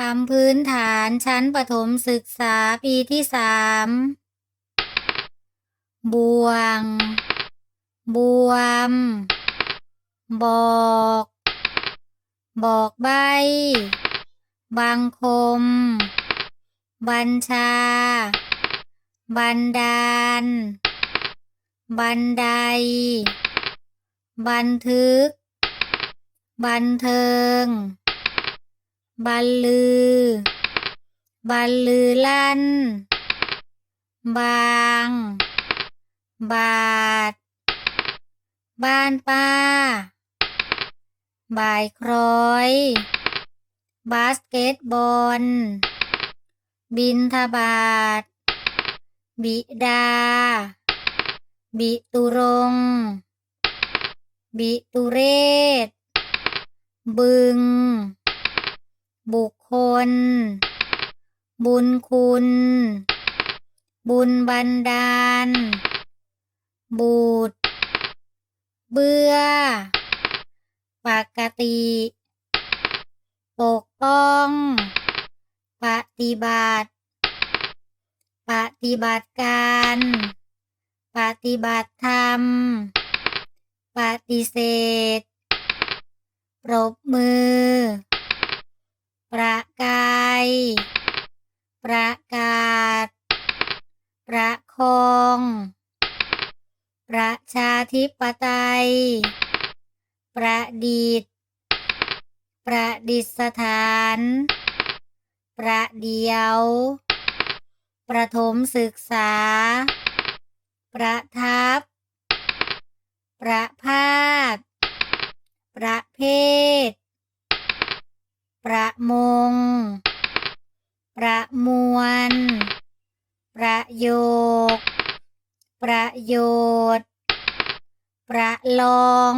คำพื้นฐานชั้นประถมศึกษาปีที่สามบวง บวม บอก บอกใบ บังคม บัญชา บันดาล บันได บันทึก บันเทิง บันลือ บันลือลั่น บาง บาทบ้านป้า บ่ายคล้อย บาสเกตบอล บินทบาท บิดา บิตุรงบิตุเรศ บึง ล บุญคุณ บุญบันดาล บูดเบื่อ ปกติ ปกป้อง ปฏิบัติ ปฏิบัติการ ปฏิบัติธรรม ปฏิเสธ ปรบมือ ประกาย ประกาศ ประคอง ประชาธิปไตย ประดิษฐ์ ประดิษฐาน ประเดียว ประถมศึกษา ประทับ ประพาสประเภท ประมง ประมวล ประโยค ประโยชน์ ประลอง